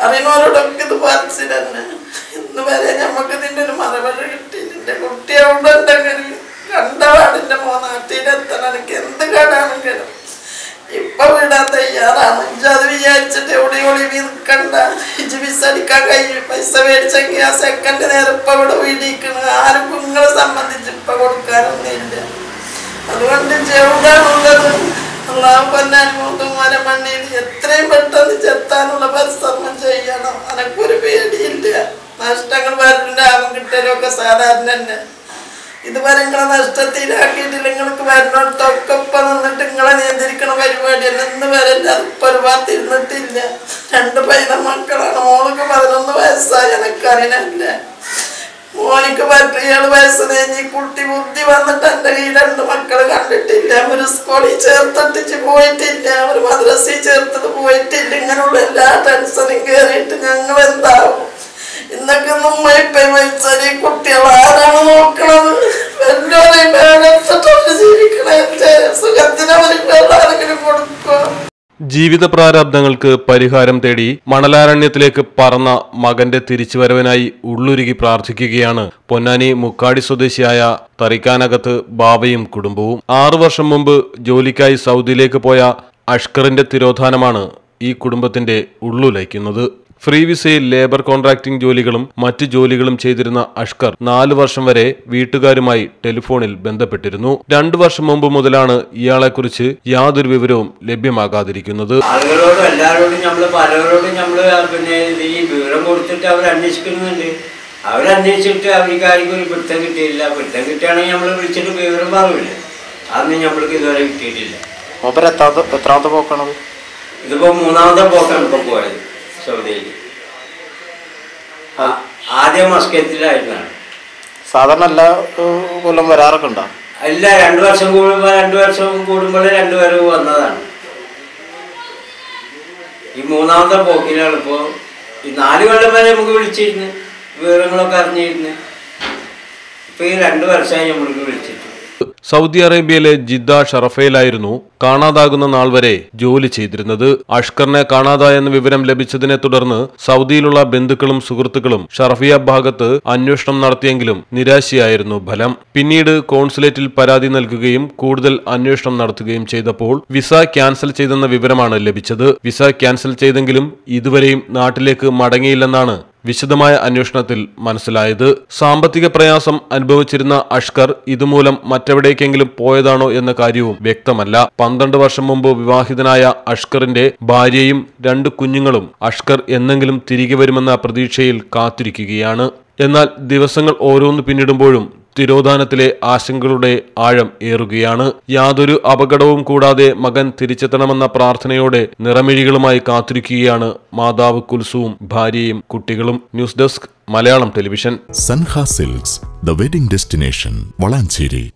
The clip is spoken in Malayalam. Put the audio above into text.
അറിയുന്നവരോടൊക്കെ ഇത് പറിച്ചു തന്നെ ഇന്ന് വരെ ഞമ്മക്ക് ഇതിന്റെ ഒരു മറുപടി കിട്ടി എന്റെ കുട്ടി എന്തെങ്കിലും കണ്ടപാടിന്റെ മോനാട്ടിയിലെത്തണം എനിക്ക് എന്ത് കാണാണെങ്കിലും ഇപ്പൊ വിടാൻ തയ്യാറാണ്. അത് വിചാരിച്ചിട്ട് എവിടെ ഒളിവി നിൽക്കണ്ട. ഇജ് വിസ അടിക്കാൻ കഴിയും. പൈസ മേടിച്ചെങ്കിൽ ആ സെക്കൻഡ് നേരം ഇപ്പൊ ഇവിടെ വീടിക്കണ് ആരും അള്ളാഹു പൊന്നാനുമോട്ടുമാരെ മണ്ണിൽ എത്രയും പെട്ടെന്ന് ചെത്താനുള്ള പരിശ്രമം ചെയ്യണം. അനക്കൊരു പേടിയില്ല. നഷ്ടങ്ങൾ വരും ലാഭം കിട്ടലൊക്കെ സാധാരണ തന്നെ. ഇതുവരെ നിങ്ങളെ നഷ്ടത്തിലാക്കിയിട്ടില്ല നിങ്ങൾക്ക് വരുന്നിടത്തൊക്കെ ഇപ്പം നിന്നിട്ട് നിങ്ങളെ നിയന്ത്രിക്കണ പരിപാടിയല്ല ഇന്ന് വരെ ഒരു ഭാഗത്ത് രണ്ട് പൈത മക്കളാണ് മോൾക്ക് പതിനൊന്ന് വയസ്സായി. എനക്കറിയില്ല മോനിക്ക് പറ്റിയാണ് വയസ്സ് നീ കുട്ടി ബുദ്ധി വന്നിട്ട് എന്റെ ഈ രണ്ട് മക്കളെ കണ്ടിട്ടില്ല. ഒരു സ്കൂളിൽ ചേർത്തിട്ട് പോയിട്ടില്ല. ഒരു മദ്രസയിൽ ചേർത്തിട്ട് പോയിട്ടില്ല. ഇങ്ങനെയുള്ള എല്ലാ ടെൻഷനും കയറിയിട്ട് ഞങ്ങൾ എന്താവും? ഇന്നൊക്കെ നമ്മ ഇപ്പം മരിച്ചാൽ ഈ കുട്ടികൾ ആരാണ് നോക്കണത്? വേഗത്തിട്ട് ജീവിക്കണേ ആരെങ്കിലും കൊടുക്കുക ജീവിത പ്രാരാബ്ദങ്ങൾക്ക് പരിഹാരം തേടി മണലാരണ്യത്തിലേക്ക് പറന്ന മകന്റെ തിരിച്ചുവരവിനായി ഉള്ളുരുകി പ്രാർത്ഥിക്കുകയാണ് പൊന്നാനി മുക്കാടി സ്വദേശിയായ തറിക്കാനകത്ത് ബാബയും കുടുംബവും. ആറു വർഷം മുമ്പ് ജോലിക്കായി സൗദിയിലേക്ക് പോയ അഷ്കറിന്റെ തിരോധാനമാണ് ഈ കുടുംബത്തിന്റെ ഉള്ളുലയ്ക്കുന്നത്. ഫ്രീ വിസയിൽ ലേബർ കോൺട്രാക്ടിംഗ് ജോലികളും മറ്റ് ജോലികളും ചെയ്തിരുന്ന അഷ്കർ നാല് വർഷം വരെ വീട്ടുകാരുമായി ടെലിഫോണിൽ ബന്ധപ്പെട്ടിരുന്നു. രണ്ടു വർഷം മുമ്പ് മുതലാണ് ഇയാളെക്കുറിച്ച് യാതൊരു വിവരവും ലഭ്യമാകാതിരിക്കുന്നത്. ആളുകളോടും എല്ലാവരോടും നമ്മൾ പലരോടും നമ്മൾ പിന്നെ ഈ വിവരം കൊടുത്തിട്ട് അവർ അന്വേഷിക്കുന്നുണ്ട്. അവരന്വേഷിച്ചിട്ട് അവർക്ക് ആർക്കും ഒരു പിടുത്തം കിട്ടിയില്ല പിടുത്തം കിട്ടുകയാണെങ്കിൽ നമ്മൾ വിളിച്ചിട്ട് വിവരം പറയില്ലേ അന്ന് നമ്മൾക്ക് ഇതുവരെ കിട്ടിയിട്ടില്ല. മൂപ്പര് എത്രാമത്തെ പോക്കണത്? ഇതിപ്പോ മൂന്നാമത്തെ പോക്കാണ് ഇപ്പൊ പോയത്. സൗദിയിൽ ആദ്യം മസ്കറ്റിലായിരുന്നാണ്. സാധാരണ എല്ലാ കൊല്ലം വരാറൊക്കെ ഉണ്ടോ? അല്ല രണ്ടു വർഷം കൂടുമ്പോൾ രണ്ടു വർഷം കൂടുമ്പോൾ രണ്ടുപേരും വന്നതാണ്. ഈ മൂന്നാമത്തെ പോക്കിലാണ് ഇപ്പോൾ ഈ നാല് കൊല്ലം വരെ നമുക്ക് വിളിച്ചിരുന്നു വിവരങ്ങളൊക്കെ അറിഞ്ഞിരുന്നു. ഇപ്പൊ ഈ രണ്ടു വർഷമായി നമ്മൾക്ക് വിളിച്ചിട്ട് സൗദി അറേബ്യയിലെ ജിദ്ദ ഷറഫയിലായിരുന്നു കാണാതാകുന്ന നാൾ വരെ ജോലി ചെയ്തിരുന്നത്. അഷ്കറിനെ കാണാതായെന്ന വിവരം ലഭിച്ചതിനെ തുടർന്ന് സൗദിയിലുള്ള ബന്ധുക്കളും സുഹൃത്തുക്കളും ഷറഫിയ ഭാഗത്ത് അന്വേഷണം നടത്തിയെങ്കിലും നിരാശയായിരുന്നു ഫലം. പിന്നീട് കോൺസുലേറ്റിൽ പരാതി നൽകുകയും കൂടുതൽ അന്വേഷണം നടത്തുകയും ചെയ്തപ്പോൾ വിസ ക്യാൻസൽ ചെയ്തെന്ന വിവരമാണ് ലഭിച്ചത്. വിസ ക്യാൻസൽ ചെയ്തെങ്കിലും ഇതുവരെയും നാട്ടിലേക്ക് മടങ്ങിയില്ലെന്നാണ് വിശദമായ അന്വേഷണത്തിൽ മനസ്സിലായത്. സാമ്പത്തിക പ്രയാസം അനുഭവിച്ചിരുന്ന അഷ്കർ ഇതുമൂലം മറ്റെവിടേക്കെങ്കിലും പോയതാണോ എന്ന കാര്യവും വ്യക്തമല്ല. പന്ത്രണ്ട് വർഷം മുമ്പ് വിവാഹിതനായ അഷ്കറിന്റെ ഭാര്യയും രണ്ട് കുഞ്ഞുങ്ങളും അഷ്കർ എന്നെങ്കിലും തിരികെ വരുമെന്ന പ്രതീക്ഷയിൽ കാത്തിരിക്കുകയാണ്. എന്നാൽ ദിവസങ്ങൾ ഓരോന്ന് പിന്നിടുമ്പോഴും തിരോധാനത്തിലെ ആശങ്കകളുടെ ആഴം ഏറുകയാണ്. യാതൊരു അപകടവും കൂടാതെ മകൻ തിരിച്ചെത്തണമെന്ന പ്രാർത്ഥനയോടെ നിറമിഴികളുമായി കാത്തിരിക്കുകയാണ് മാതാവ് കുൽസുവും ഭാര്യയും കുട്ടികളും. News desk Malayalam television. Sanha silks the wedding destination Valanchery